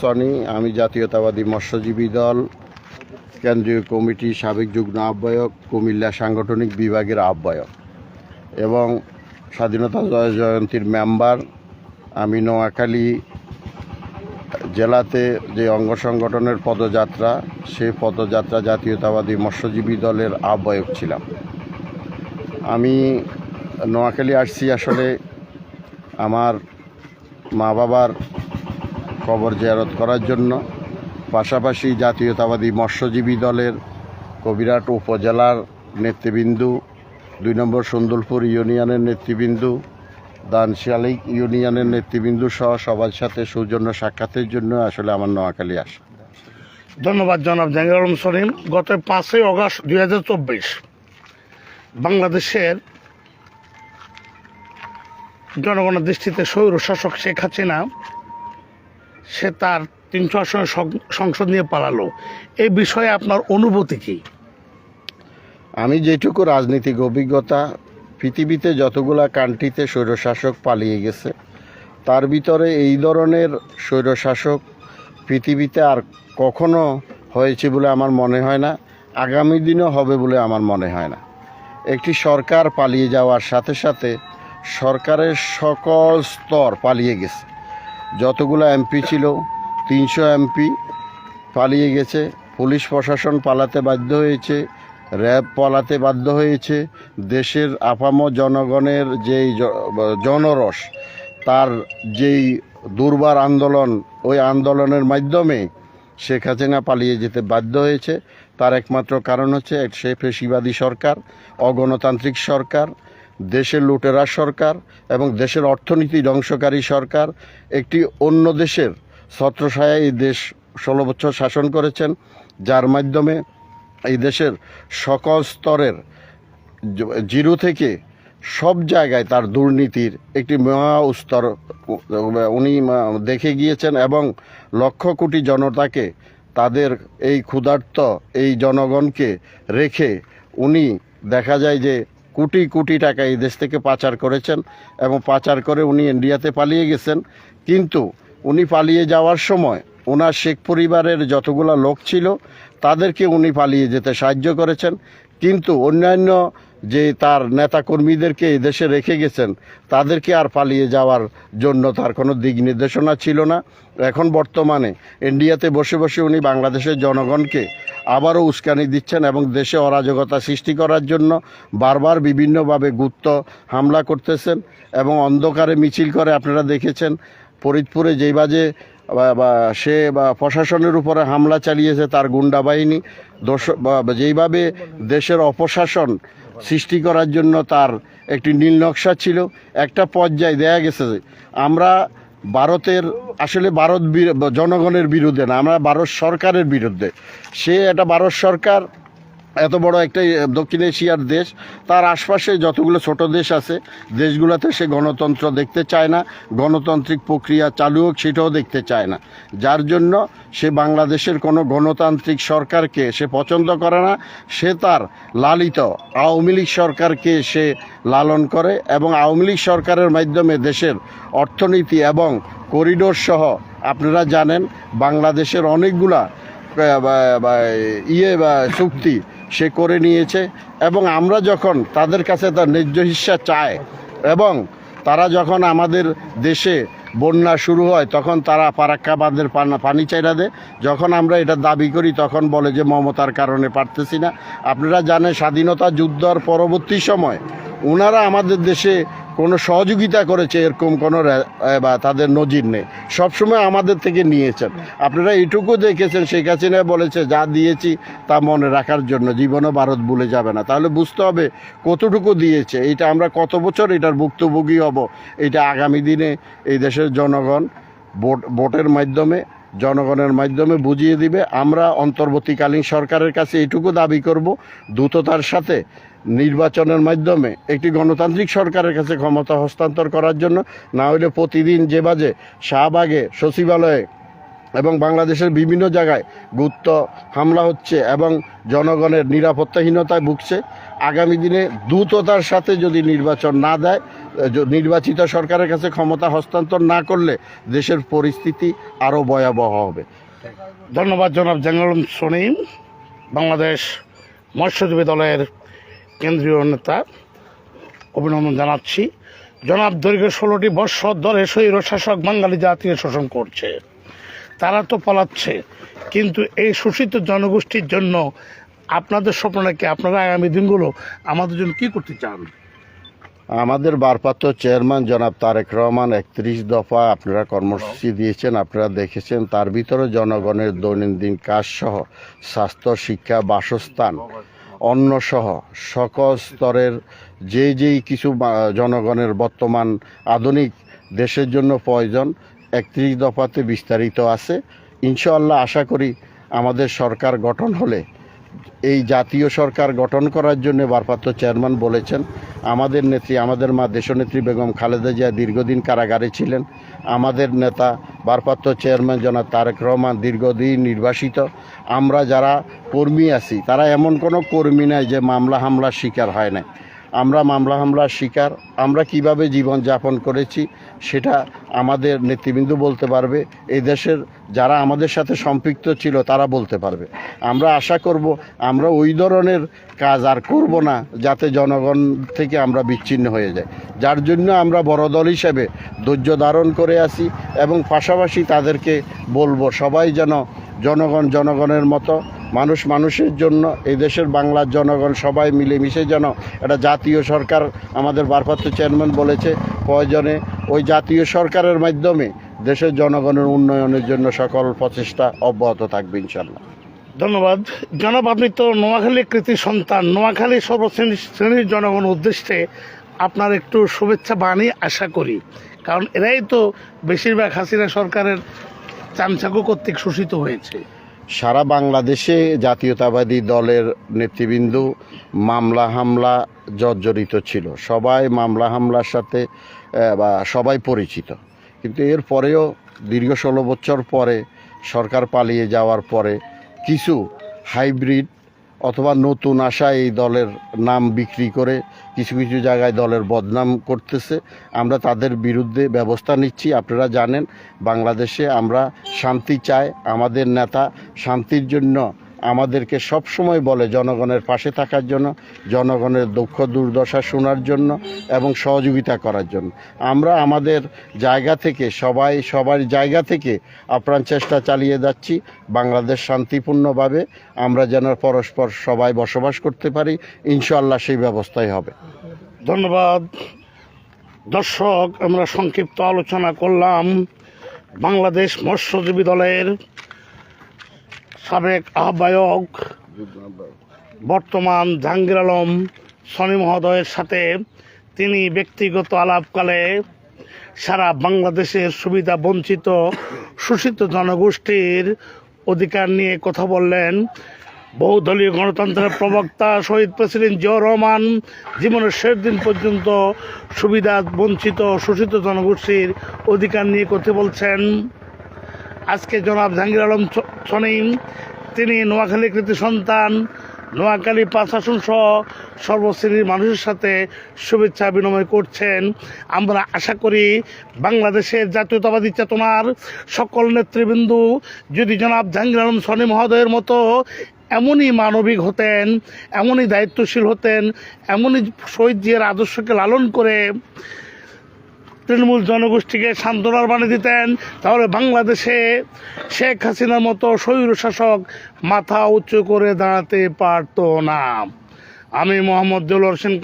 Sony আমি জাতীয়তাবাদী মৎস্যজীবী দল, কেন্দ্রীয় কমিটি সাবেক যুগ্ম আহ্বায়ক, কুমিল্লা সাংগঠনিক বিভাগের আহ্বায়ক এবং স্বাধীনতা জয় জয়ন্তীর মেম্বার। আমি নোয়াখালী জেলাতে যে অঙ্গ সংগঠনের পদযাত্রা সেই পদযাত্রা জাতীয়তাবাদী মৎস্যজীবী দলের আহ্বায়ক ছিলাম। আমি নোয়াখালী আসছি আসলে আমার মা বাবার কবর জিয়ারত করার জন্য। পাশাপাশি জাতীয়তাবাদী মৎস্যজীবী দলের কবিরাট উপজেলার নেতৃবৃন্দু, দুই নম্বর সুন্দরপুর ইউনিয়নের নেতৃবৃন্দু, দানশালিক ইউনিয়নের নেতৃবৃন্দু সহ সবার সাথে সৌজন্য সাক্ষাতের জন্য আসলে আমার নোয়াখালী আসা। ধন্যবাদ জনাব জাহাঙ্গীর আলম সলিম। গত পাঁচই অগস্ট দুই হাজার চব্বিশ বাংলাদেশের জনগণের দৃষ্টিতে স্বৈর শাসক শেখ হাসিনা সে তার তিনশো আসনের সংসদ নিয়ে পালালো। এই বিষয়ে আপনার অনুভূতি কি? আমি যেটুকু রাজনৈতিক অভিজ্ঞতা, পৃথিবীতে যতগুলা কান্ট্রিতে স্বৈরশাসক পালিয়ে গেছে, তার ভিতরে এই ধরনের স্বৈরশাসক পৃথিবীতে আর কখনো হয়েছে বলে আমার মনে হয় না, আগামী দিনও হবে বলে আমার মনে হয় না। একটি সরকার পালিয়ে যাওয়ার সাথে সাথে সরকারের সকল স্তর পালিয়ে গেছে। যতগুলো এমপি ছিল, তিনশো এমপি পালিয়ে গেছে। পুলিশ প্রশাসন পালাতে বাধ্য হয়েছে, র্যাব পালাতে বাধ্য হয়েছে। দেশের আপাম জনগণের যেই জনরস, তার যেই দুর্বার আন্দোলন, ওই আন্দোলনের মাধ্যমে শেখ হাসিনা পালিয়ে যেতে বাধ্য হয়েছে। তার একমাত্র কারণ হচ্ছে সে ফেসিবাদী সরকার, অগণতান্ত্রিক সরকার দেশের লুটেরা সরকার এবং দেশের অর্থনীতি ধ্বংসকারী সরকার, একটি অন্য দেশের ছত্রছায়ায় এই দেশ ষোলো বছর শাসন করেছেন, যার মাধ্যমে এই দেশের সকল স্তরের জিরো থেকে সব জায়গায় তার দুর্নীতির একটি মহা স্তর, উনি দেখে গিয়েছেন এবং লক্ষ কোটি জনতাকে তাদের এই ক্ষুধার্ত এই জনগণকে রেখে উনি দেখা যায় যে কোটি কোটি টাকা এই দেশ থেকে পাচার করেছেন এবং পাচার করে উনি ইন্ডিয়াতে পালিয়ে গেছেন। কিন্তু উনি পালিয়ে যাওয়ার সময় ওনার শেখ পরিবারের যতগুলো লোক ছিল তাদেরকে উনি পালিয়ে যেতে সাহায্য করেছেন। কিন্তু অন্যান্য যে তার নেতাকর্মীদেরকে এই দেশে রেখে গেছেন, তাদেরকে আর পালিয়ে যাওয়ার জন্য তার কোনো দিক নির্দেশনা ছিল না। এখন বর্তমানে ইন্ডিয়াতে বসে বসে উনি বাংলাদেশের জনগণকে আবারও উস্কানি দিচ্ছেন এবং দেশে অরাজকতা সৃষ্টি করার জন্য বারবার বিভিন্নভাবে গুপ্ত হামলা করতেছেন এবং অন্ধকারে মিছিল করে আপনারা দেখেছেন, ফরিদপুরে যেই বাজে বা- সে বা প্রশাসনের উপরে হামলা চালিয়েছে তার গুন্ডা বাহিনী। দোষ যেইভাবে দেশের অপশাসন সৃষ্টি করার জন্য তার একটি নীল নকশা ছিল, একটা পর্যায়ে দেয়া গেছে আমরা ভারতের, আসলে ভারত জনগণের বিরুদ্ধে না, আমরা ভারত সরকারের বিরুদ্ধে। সে একটা ভারত সরকার এত বড় একটা দক্ষিণ এশিয়ার দেশ। তার আশপাশে যতগুলো ছোট দেশ আছে, দেশগুলোতে সে গণতন্ত্র দেখতে চায় না, গণতান্ত্রিক প্রক্রিয়া চালু হোক, সেটাও দেখতে চায় না। যার জন্য সে বাংলাদেশের কোনো গণতান্ত্রিক সরকারকে সে পছন্দ করে না, সে তার লালিত আওয়ামী লীগ সরকারকে সে লালন করে এবং আওয়ামী লীগ সরকারের মাধ্যমে দেশের অর্থনীতি এবং করিডোর সহ, আপনারা জানেন, বাংলাদেশের অনেকগুলা ইয়ে বা, চুক্তি সে করে নিয়েছে এবং আমরা যখন তাদের কাছে তার ন্যায্য হিসা চায় এবং তারা যখন আমাদের দেশে বন্যা শুরু হয়, তখন তারা পারাক্কা বাঁধের পান- পানি চাইরা দেয়। যখন আমরা এটা দাবি করি, তখন বলে যে মমতার কারণে পারতেছি না। আপনারা জানেন, স্বাধীনতা যুদ্ধর পরবর্তী সময় ওনারা আমাদের দেশে কোনো সহযোগিতা করেছে এরকম কোনো বা তাদের নজির নেই। সবসময় আমাদের থেকে নিয়েছেন। আপনারা এটুকু দেখেছেন, শেখ হাসিনা বলেছে, যা দিয়েছি তা মনে রাখার জন্য, জীবনও ভারত ভুলে যাবে না। তাহলে বুঝতে হবে কতটুকু দিয়েছে। এটা আমরা কত বছর এটার ভুক্তভোগী হব? এটা আগামী দিনে এই দেশের জনগণ ভোট, ভোটের মাধ্যমে জনগণের মাধ্যমে বুঝিয়ে দিবে, আমরা অন্তর্বর্তীকালীন সরকারের কাছে এটুকু দাবি করব, দ্রুততার সাথে নির্বাচনের মাধ্যমে একটি গণতান্ত্রিক সরকারের কাছে ক্ষমতা হস্তান্তর করার জন্য, না হলে প্রতিদিন যে বাজে শাহবাগে সচিবালয়ে এবং বাংলাদেশের বিভিন্ন জায়গায় গুপ্ত হামলা হচ্ছে এবং জনগণের নিরাপত্তাহীনতায় ভুগছে। আগামী দিনে দ্রুততার সাথে যদি নির্বাচন না দেয় নির্বাচিত সরকারের কাছে ক্ষমতা হস্তান্তর না করলে দেশের পরিস্থিতি আরও ভয়াবহ হবে। ধন্যবাদ জনাব জাঙ্গালম সনিম, বাংলাদেশ মৎস্যজীবী দলের কেন্দ্রীয় নেতা। অভিনন্দন জানাচ্ছি। জনাব দৈর্ঘ্য ষোলোটি বৎসর ধরে স্বৈর শাসক বাঙালি জাতিকে শোষণ করছে। তারা তো পালাচ্ছে। কিন্তু এই শোষিত জনগোষ্ঠীর জন্য আপনাদের স্বপ্ন নাকি? আপনারা আগামী দিনগুলো আমাদের জন্য কি করতে চান? আমাদের ভারপ্রাপ্ত চেয়ারম্যান জনাব তারেক রহমান একত্রিশ দফা আপনারা কর্মসূচি দিয়েছেন, আপনারা দেখেছেন। তার ভিতরে জনগণের দৈনন্দিন কাজ সহ স্বাস্থ্য, শিক্ষা, বাসস্থান, অন্ন সহ সকল স্তরের যে যেই কিছু জনগণের বর্তমান আধুনিক দেশের জন্য প্রয়োজন একত্রিশ দফাতে বিস্তারিত আছে। ইনশাআল্লাহ আশা করি আমাদের সরকার গঠন হলে, এই জাতীয় সরকার গঠন করার জন্য ভারপ্রাপ্ত চেয়ারম্যান বলেছেন, আমাদের নেত্রী, আমাদের মা দেশনেত্রী বেগম খালেদা জিয়া দীর্ঘদিন কারাগারে ছিলেন। আমাদের নেতা ভারপ্রাপ্ত চেয়ারম্যান জনাব তারেক রহমান দীর্ঘদিন নির্বাসিত। আমরা যারা কর্মী আছি, তারা এমন কোনো কর্মী নাই যে মামলা হামলার শিকার হয় না আমরা মামলা হামলার শিকার, আমরা কীভাবে জীবন যাপন করেছি সেটা আমাদের নেতৃবৃন্দ বলতে পারবে এই দেশের যারা আমাদের সাথে সম্পৃক্ত ছিল তারা বলতে পারবে। আমরা আশা করব আমরা ওই ধরনের কাজ আর করব না যাতে জনগণ থেকে আমরা বিচ্ছিন্ন হয়ে যাই। যার জন্য আমরা বড় দল হিসেবে ধৈর্য ধারণ করে আছি এবং পাশাপাশি তাদেরকে বলব সবাই যেন জনগণ জনগণের মতো মানুষ মানুষের জন্য, এই দেশের বাংলার জনগণ সবাই মিলেমিশে যেন একটা জাতীয় সরকার আমাদের ভারপ্রাপ্ত চেয়ারম্যান বলেছে, প্রয়োজনে ওই জাতীয় সরকারের মাধ্যমে দেশের জনগণের উন্নয়নের জন্য সকল প্রচেষ্টা অব্যাহত থাকবে ইনশাল্লাহ ধন্যবাদ। জনাব, আপনি তো নোয়াখালী কৃতি সন্তান। নোয়াখালী সর্বশ্রেণী শ্রেণির জনগণ উদ্দেশ্যে আপনার একটু শুভেচ্ছা বাণী আশা করি। কারণ এরাই তো বেশিরভাগ হাসিনা সরকারের চামচাকু কর্তৃক শোষিত হয়েছে। সারা বাংলাদেশে জাতীয়তাবাদী দলের নেতৃবৃন্দ মামলা হামলা জর্জরিত ছিল। সবাই মামলা হামলার সাথে বা সবাই পরিচিত। কিন্তু এর পরেও দীর্ঘ ষোলো বছর পরে সরকার পালিয়ে যাওয়ার পরে কিছু হাইব্রিড অথবা নতুন আশা এই দলের নাম বিক্রি করে কিছু কিছু জায়গায় দলের বদনাম করতেছে। আমরা তাদের বিরুদ্ধে ব্যবস্থা নিচ্ছি, আপনারা জানেন। বাংলাদেশে আমরা শান্তি চাই, আমাদের নেতা শান্তির জন্য আমাদেরকে সব সময় বলে জনগণের পাশে থাকার জন্য, জনগণের দুঃখ দুর্দশা শোনার জন্য এবং সহযোগিতা করার জন্য। আমরা আমাদের জায়গা থেকে, সবাই সবার জায়গা থেকে আপ্রাণ চেষ্টা চালিয়ে যাচ্ছি। বাংলাদেশ শান্তিপূর্ণভাবে আমরা যেন পরস্পর সবাই বসবাস করতে পারি ইনশাল্লাহ সেই ব্যবস্থাই হবে। ধন্যবাদ। দর্শক, আমরা সংক্ষিপ্ত আলোচনা করলাম। বাংলাদেশ মৎস্যজীবী দলের সাবেক আহ্বায়ক, বর্তমান জাহাঙ্গীর আলম সনি মহোদয়ের সাথে তিনি ব্যক্তিগত আলাপকালে সারা বাংলাদেশের সুবিধা বঞ্চিত, শোষিত জনগোষ্ঠীর অধিকার নিয়ে কথা বললেন। বহুদলীয় গণতন্ত্রের প্রবক্তা শহীদ প্রেসিডেন্ট জিয়াউর রহমান, জীবনের শেষ দিন পর্যন্ত সুবিধা বঞ্চিত, শোষিত জনগোষ্ঠীর অধিকার নিয়ে কথা বলছেন। আজকে জনাব জাহাঙ্গীর আলম ছনিম তিনি নোয়াখালী কৃতি সন্তান, নোয়াখালী প্রশাসন সহ সর্বশ্রেণীর মানুষের সাথে শুভেচ্ছা বিনিময় করছেন। আমরা আশা করি বাংলাদেশের জাতীয়তাবাদী চেতনার সকল নেতৃবৃন্দ, যদি জনাব জাহাঙ্গীর আলম সনি মহোদয়ের মতো এমনই মানবিক হতেন, এমনই দায়িত্বশীল হতেন, এমনই শহীদ জিয়ার আদর্শকে লালন করে তৃণমূল জনগোষ্ঠীকে সান্ত্বনার বাণী দিতেন। তাহলে বাংলাদেশে শেখ হাসিনার মতো স্বৈর শাসক মাথা উঁচু করে দাঁড়াতে পারত না। আমি মোহাম্মদ দেউল হোসেন